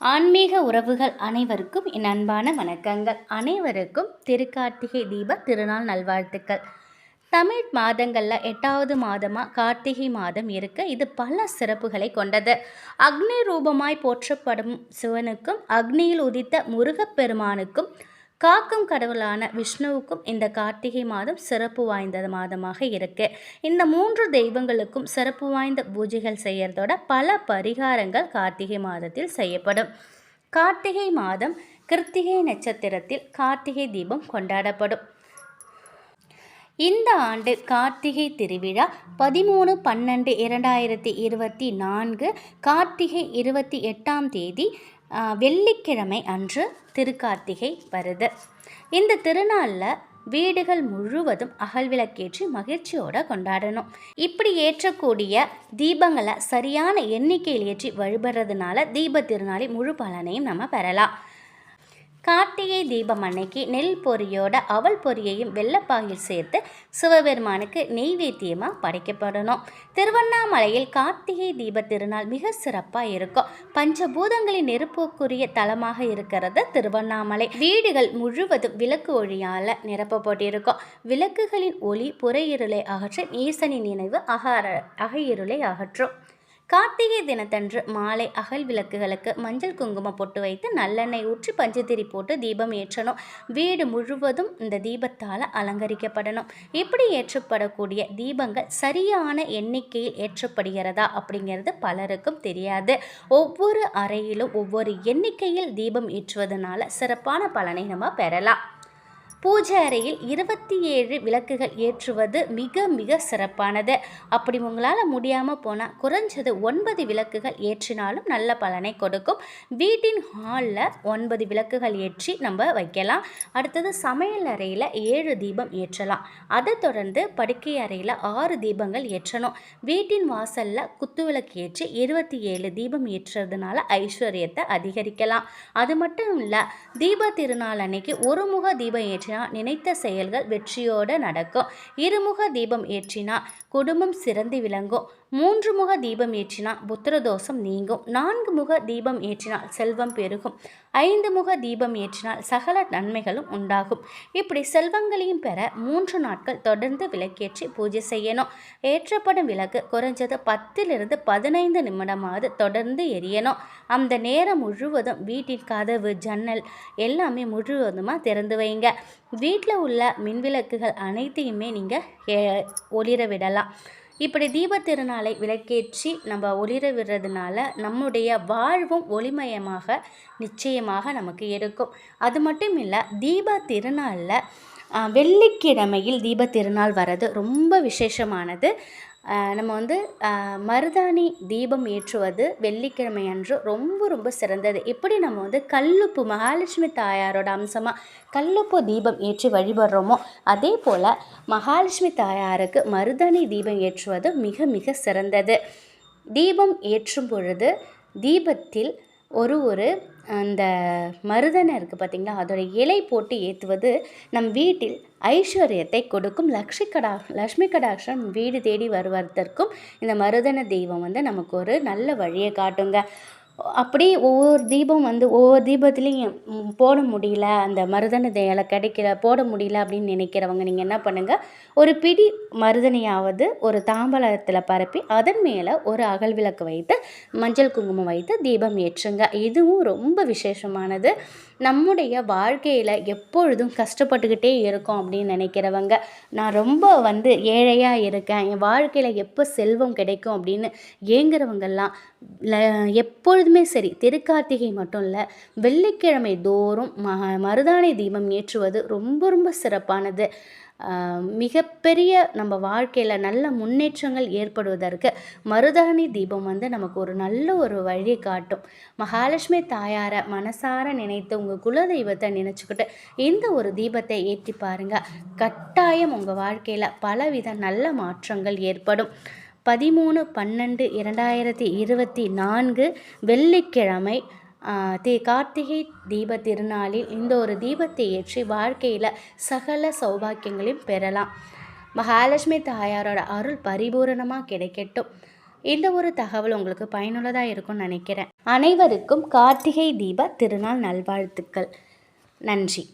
ஆன்மீக உறவுகள் அனைவருக்கும் என் அன்பான வணக்கங்கள். அனைவருக்கும் திருக்கார்த்திகை தீப திருநாள் நல்வாழ்த்துக்கள். தமிழ் மாதங்களில் எட்டாவது மாதமாக கார்த்திகை மாதம் இருக்க. இது பல சிறப்புகளை கொண்டது. அக்னி ரூபமாய் போற்றப்படும் சிவனுக்கும் அக்னியில் உதித்த முருகப்பெருமானுக்கும் காக்கும் கடவுளான விஷ்ணுவுக்கும் இந்த கார்த்திகை மாதம் சிறப்பு வாய்ந்த மாதமாக இருக்கு. இந்த மூன்று தெய்வங்களுக்கும் சிறப்பு வாய்ந்த பூஜைகள் செய்யறதோட பல பரிகாரங்கள் கார்த்திகை மாதத்தில் செய்யப்படும். கார்த்திகை மாதம் கிருத்திகை நட்சத்திரத்தில் கார்த்திகை தீபம் கொண்டாடப்படும். இந்த ஆண்டு கார்த்திகை திருவிழா பதிமூணு பன்னெண்டு இரண்டாயிரத்தி இருபத்தி நான்கு கார்த்திகை இருபத்தி எட்டாம் தேதி வெள்ளிக்கிழமை அன்று திருக்கார்த்திகை வருது. இந்த திருநாளில் வீடுகள் முழுவதும் அகல்விளக்கேற்றி மகிழ்ச்சியோடு கொண்டாடணும். இப்படி ஏற்றக்கூடிய தீபங்களை சரியான எண்ணிக்கையில் ஏற்றி வழிபடுறதுனால தீப திருநாளை முழு பலனையும் நம்ம பெறலாம். கார்த்திகை தீபம் அன்னைக்கு நெல் பொரியோட அவல் பொரியையும் வெள்ளப்பாகில் சேர்த்து சிவபெருமானுக்கு நெய்வேத்தியமாக படைக்கப்படணும். திருவண்ணாமலையில் கார்த்திகை தீப திருநாள் மிக சிறப்பாக இருக்கும். பஞ்சபூதங்களின் நெருப்புக்குரிய தலமாக இருக்கிறது திருவண்ணாமலை. வீடுகள் முழுவதும் விளக்கு ஒளியால் நிரப்பப்பட்டிருக்கும். விளக்குகளின் ஒளி புறையிருளை அகற்ற ஈசனின் நினைவு அகார அகையிருளை அகற்றும். கார்த்திகை தினத்தன்று மாலை அகல் விளக்குகளுக்கு மஞ்சள் குங்குமம் பொட்டு வைத்து நல்லெண்ணெய் ஊற்றி பஞ்சுத்திரி போட்டு தீபம் ஏற்றணும். வீடு முழுவதும் இந்த தீபத்தால் அலங்கரிக்கப்படணும். இப்படி ஏற்றப்படக்கூடிய தீபங்கள் சரியான எண்ணிக்கையில் ஏற்றப்படுகிறதா அப்படிங்கிறது பலருக்கும் தெரியாது. ஒவ்வொரு அறையிலும் ஒவ்வொரு எண்ணிக்கையில் தீபம் ஏற்றுவதனால சிறப்பான பலனை நம்ம பெறலாம். பூஜை அறையில் இருபத்தி ஏழு விளக்குகள் ஏற்றுவது மிக மிக சிறப்பானது. அப்படி உங்களால் முடியாமல் போனால் குறைஞ்சது ஒன்பது விளக்குகள் ஏற்றினாலும் நல்ல பலனை கொடுக்கும். வீட்டின் ஹாலில் ஒன்பது விளக்குகள் ஏற்றி நம்ம வைக்கலாம். அடுத்தது சமையல் அறையில் ஏழு தீபம் ஏற்றலாம். அதை தொடர்ந்து படுக்கை அறையில் ஆறு தீபங்கள் ஏற்றணும். வீட்டின் வாசலில் குத்துவிளக்கு ஏற்றி இருபத்தி ஏழு தீபம் ஏற்றுறதுனால ஐஸ்வர்யத்தை அதிகரிக்கலாம். அது மட்டும் இல்லை தீப திருநாள் அன்னைக்கு ஒரு முக தீபம் ஏற்றினா ஏற்றினா நினைத்த செயல்கள் வெற்றியோடு நடக்கும். இருமுக தீபம் ஏற்றினா குடும்பம் சிறந்து விளங்கும். மூன்று முக தீபம் ஏற்றினால் புத்திரதோஷம் நீங்கும். நான்கு முக தீபம் ஏற்றினால் செல்வம் பெருகும். ஐந்து முக தீபம் ஏற்றினால் சகல நன்மைகளும் உண்டாகும். இப்படி செல்வங்களையும் பெற மூன்று நாட்கள் தொடர்ந்து விளக்கேற்றி பூஜை செய்யணும். ஏற்றப்படும் விளக்கு குறைஞ்சது பத்திலிருந்து பதினைந்து நிமிடமாவது தொடர்ந்து எரியணும். அந்த நேரம் முழுவதும் வீட்டின் கதவு ஜன்னல் எல்லாமே முழுவதுமாக திறந்து வைங்க. வீட்டில் உள்ள மின்விளக்குகள் அனைத்தையுமே நீங்கள் ஒளிர விடலாம். இப்படி தீபத்திருநாளை விளக்கேற்றி நம்ம ஒளிர விடுறதுனால நம்முடைய வாழ்வும் ஒளிமயமாக நிச்சயமாக நமக்கு இருக்கும். அது மட்டும் இல்லை தீப திருநாளில் வெள்ளிக்கிழமையில் தீப திருநாள் வர்றது ரொம்ப விசேஷமானது. நம்ம வந்து மருதாணி தீபம் ஏற்றுவது வெள்ளிக்கிழமை அன்று ரொம்ப ரொம்ப சிறந்தது. எப்படி நம்ம வந்து கல்லுப்பு மகாலட்சுமி தாயாரோட அம்சமாக கல்லுப்பு தீபம் ஏற்றி வழிபடுறோமோ அதே போல் மகாலட்சுமி தாயாருக்கு மருதாணி தீபம் ஏற்றுவது மிக மிக சிறந்தது. தீபம் ஏற்றும் பொழுது தீபத்தில் ஒரு ஒரு அந்த மருதனை இருக்குது பார்த்திங்களா அதோட இலை போட்டு ஏற்றுவது நம் வீட்டில் ஐஸ்வர்யத்தை கொடுக்கும் லக்ஷ்மி கடா லக்ஷ்மி கடாட்சம் வீடு தேடி வருவதற்கும் இந்த மருதன தெய்வம் வந்து நமக்கு ஒரு நல்ல வழியை காட்டுங்க. அப்படி ஒவ்வொரு தீபம் வந்து ஒவ்வொரு தீபத்துலேயும் போட முடியல அந்த மருதனை இலை கிடைக்கல போட முடியல அப்படின்னு நினைக்கிறவங்க நீங்கள் என்ன பண்ணுங்கள் ஒரு பிடி மருதனையாவது ஒரு தாம்பலத்தில் பரப்பி அதன் மேலே ஒரு அகல் விளக்கு வைத்து மஞ்சள் குங்குமம் வைத்து தீபம் ஏற்றுங்க. இதுவும் ரொம்ப விசேஷமானது. நம்முடைய வாழ்க்கையில் எப்பொழுதும் கஷ்டப்பட்டுக்கிட்டே இருக்கோம் அப்படின்னு நினைக்கிறவங்க நான் ரொம்ப வந்து ஏழையாக இருக்கேன் என் வாழ்க்கையில் எப்போ செல்வம் கிடைக்கும் அப்படின்னு ஏங்குறவங்கெல்லாம் எப்பொழுதுமே சரி திருக்கார்த்திகை மட்டும் இல்லை வெள்ளிக்கிழமை தோறும் ம மருதாணி தீபம் ஏற்றுவது ரொம்ப ரொம்ப சிறப்பானது. மிகப்பெரிய நம்ம வாழ்க்கையில் நல்ல முன்னேற்றங்கள் ஏற்படுவதற்கு மருதாணி தீபம் வந்து நமக்கு ஒரு நல்ல ஒரு வழி காட்டும். மகாலட்சுமி தாயாரை மனசார நினைத்து உங்கள் குலதெய்வத்தை நினச்சிக்கிட்டு இந்த ஒரு தீபத்தை ஏற்றி பாருங்கள் கட்டாயம் உங்கள் வாழ்க்கையில் பலவித நல்ல மாற்றங்கள் ஏற்படும். பதிமூணு பன்னெண்டு இரண்டாயிரத்தி இருபத்தி நான்கு வெள்ளிக்கிழமை தீ கார்த்திகை தீப திருநாளில் இந்த ஒரு தீபத்தை ஏற்றி வாழ்க்கையில் சகல சௌபாக்கியங்களையும் பெறலாம். மகாலட்சுமி தாயாரோட அருள் பரிபூரணமாக கிடைக்கட்டும். இந்த ஒரு தகவல் உங்களுக்கு பயனுள்ளதாக இருக்கும்னு நினைக்கிறேன். அனைவருக்கும் கார்த்திகை தீப திருநாள் நல்வாழ்த்துக்கள். நன்றி.